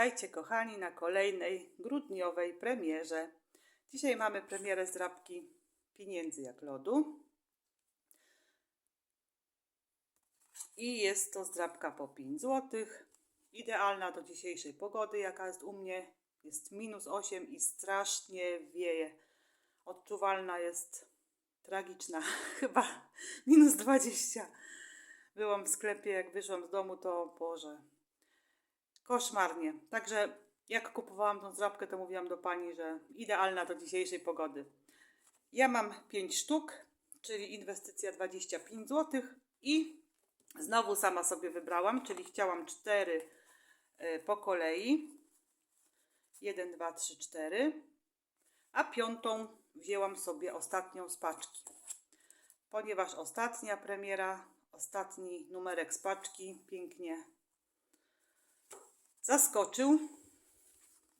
Witajcie kochani na kolejnej grudniowej premierze. Dzisiaj mamy premierę zdrabki pieniędzy jak lodu. I jest to zdrabka po 5 zł. Idealna do dzisiejszej pogody, jaka jest u mnie. Jest minus 8 i strasznie wieje. Odczuwalna jest tragiczna, chyba minus 20. Byłam w sklepie, jak wyszłam z domu, to Boże, koszmarnie. Także jak kupowałam tą zdrabkę, to mówiłam do pani, że idealna do dzisiejszej pogody. Ja mam 5 sztuk, czyli inwestycja 25 zł i znowu sama sobie wybrałam, czyli chciałam 4 po kolei. 1, 2, 3, 4. A piątą wzięłam sobie ostatnią z paczki. Ponieważ ostatnia premiera, ostatni numerek z paczki pięknie zaskoczył,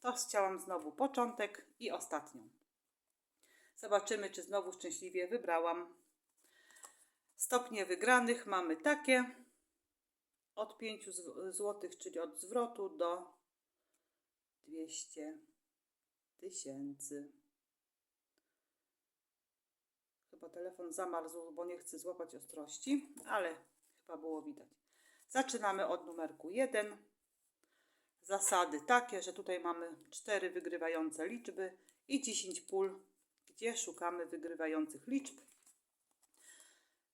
to chciałam znowu początek i ostatnią. Zobaczymy, czy znowu szczęśliwie wybrałam. Stopnie wygranych mamy takie od 5 zł, czyli od zwrotu do 200 tysięcy. Chyba telefon zamarzł, bo nie chce złapać ostrości, ale chyba było widać. Zaczynamy od numerku 1. Zasady takie, że tutaj mamy 4 wygrywające liczby i 10 pól, gdzie szukamy wygrywających liczb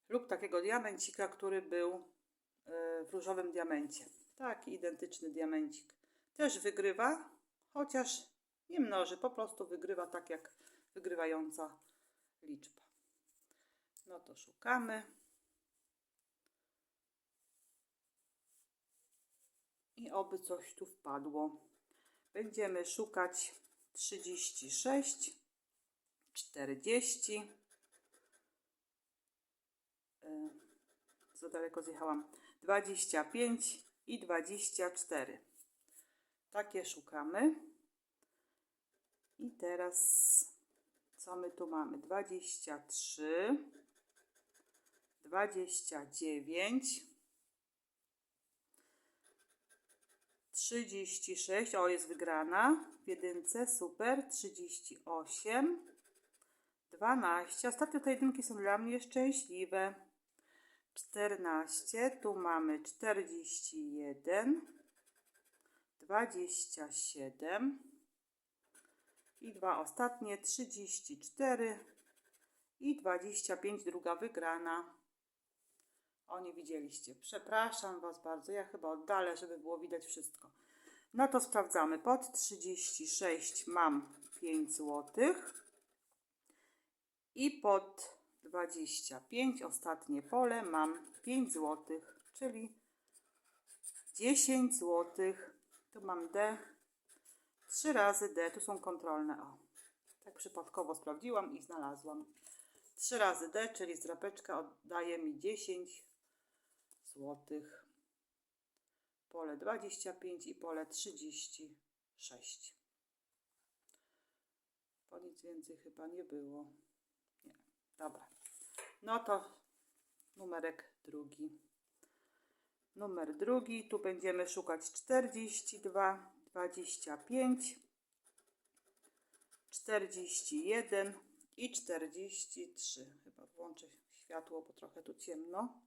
lub takiego diamencika, który był e, w różowym diamencie. Taki identyczny diamencik. Też wygrywa, chociaż nie mnoży, po prostu wygrywa tak jak wygrywająca liczba. No to szukamy. I oby coś tu wpadło. Będziemy szukać 36, 40. E, za daleko zjechałam. 25 i 24. Takie szukamy. I teraz co my tu mamy? 23, 29, 36, o jest wygrana. W jedynce, super, 38, 12, ostatnio te jedynki są dla mnie szczęśliwe, 14, tu mamy 41, 27 i dwa ostatnie, 34 i 25, druga wygrana. O, nie widzieliście. Przepraszam Was bardzo. Ja chyba oddalę, żeby było widać wszystko. No to sprawdzamy. Pod 36 mam 5 zł. I pod 25, ostatnie pole, mam 5 zł, czyli 10 zł. Tu mam D. 3 razy D. Tu są kontrolne. O, tak przypadkowo sprawdziłam i znalazłam. 3 razy D, czyli zdrapeczka oddaje mi 10 złotych. Pole 25 i pole 36. Po nic więcej chyba nie było. Nie. Dobra. No to numerek drugi. Numer drugi. Tu będziemy szukać 42, 25, 41 i 43. Chyba włączę światło, bo trochę tu ciemno.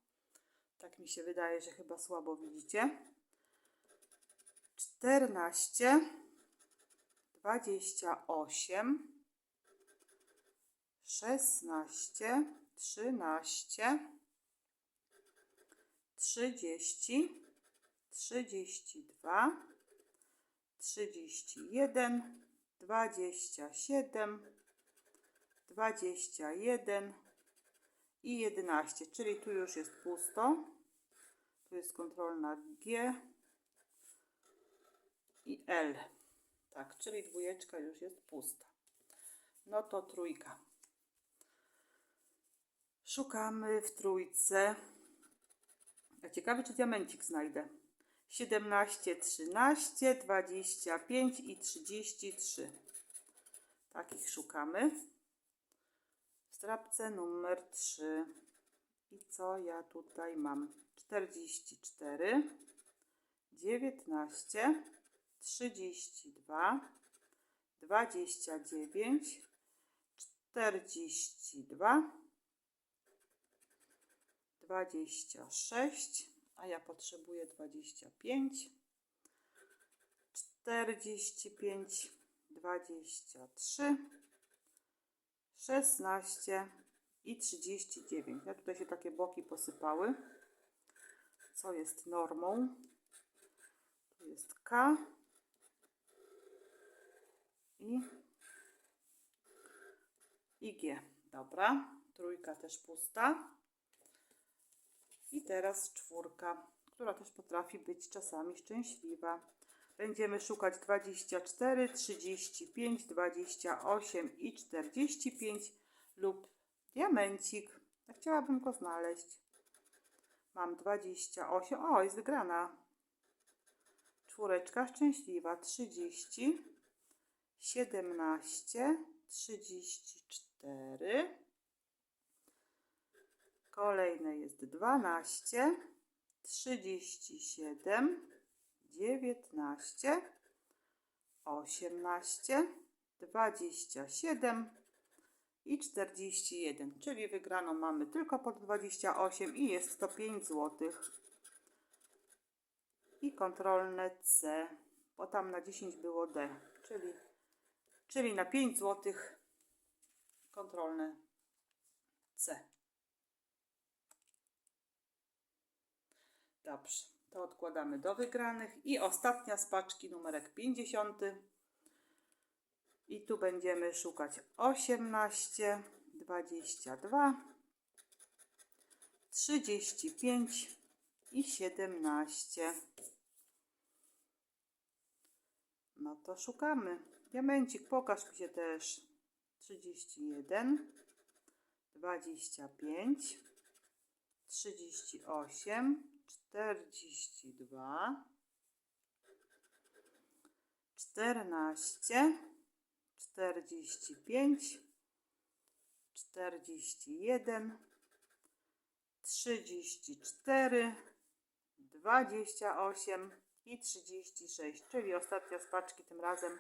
Tak mi się wydaje, że chyba słabo widzicie. 14, 28, 16, 13, 30, 32, 31, 27, 21, i 11, czyli tu już jest pusto. Tu jest kontrolna G i L. Tak, czyli dwójeczka już jest pusta. No to trójka. Szukamy w trójce. Ja ciekawy, czy diamencik znajdę. 17, 13, 25 i 33. Takich szukamy strapce numer 3. I co ja tutaj mam? 44, 19, 32, 29, 42, 26, a ja potrzebuję 25, 45, 23, 16 i 39. Ja tutaj się takie boki posypały, co jest normą. Tu jest K i, i G. Dobra, trójka też pusta. I teraz czwórka, która też potrafi być czasami szczęśliwa. Będziemy szukać 24, 35, 28 i 45 lub diamencik. Chciałabym go znaleźć. Mam 28. O, jest wygrana. Czwóreczka szczęśliwa. 30, 17, 34. Kolejne jest 12, 37, 19, 18, 27 i 41, czyli wygraną mamy tylko po 28 i jest to 5 zł. I kontrolne C, bo tam na 10 było D, czyli, czyli na 5 zł kontrolne C. Dobrze, to odkładamy do wygranych. I ostatnia z paczki, numerek 50. I tu będziemy szukać 18, 22, 35 i 17. No to szukamy. Diamencik, pokaż mi się też. 31, 25, 38, 42, 14, 45, 41, 34, 28 i 36, czyli ostatnia z paczki tym razem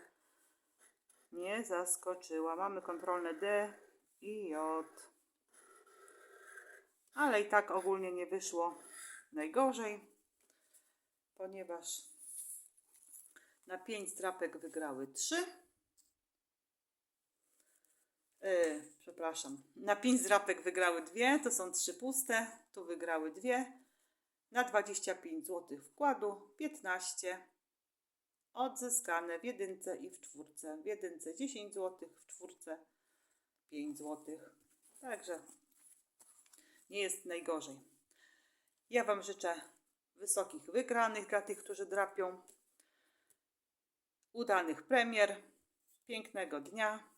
nie zaskoczyła. Mamy kontrolne D i J. Ale i tak ogólnie nie wyszło najgorzej, ponieważ na 5 strapek wygrały 3. Yy, przepraszam, na 5 drapek wygrały dwie, to są trzy puste, tu wygrały dwie. Na 25 zł wkładu 15 odzyskane w jedynce i w czwórce. W jedynce 10 zł, w czwórce 5 zł. Także nie jest najgorzej. Ja Wam życzę wysokich wygranych dla tych, którzy drapią, udanych premier, pięknego dnia,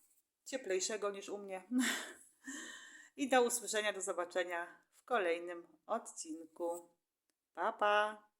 cieplejszego niż u mnie. I do usłyszenia, do zobaczenia w kolejnym odcinku. Pa, pa!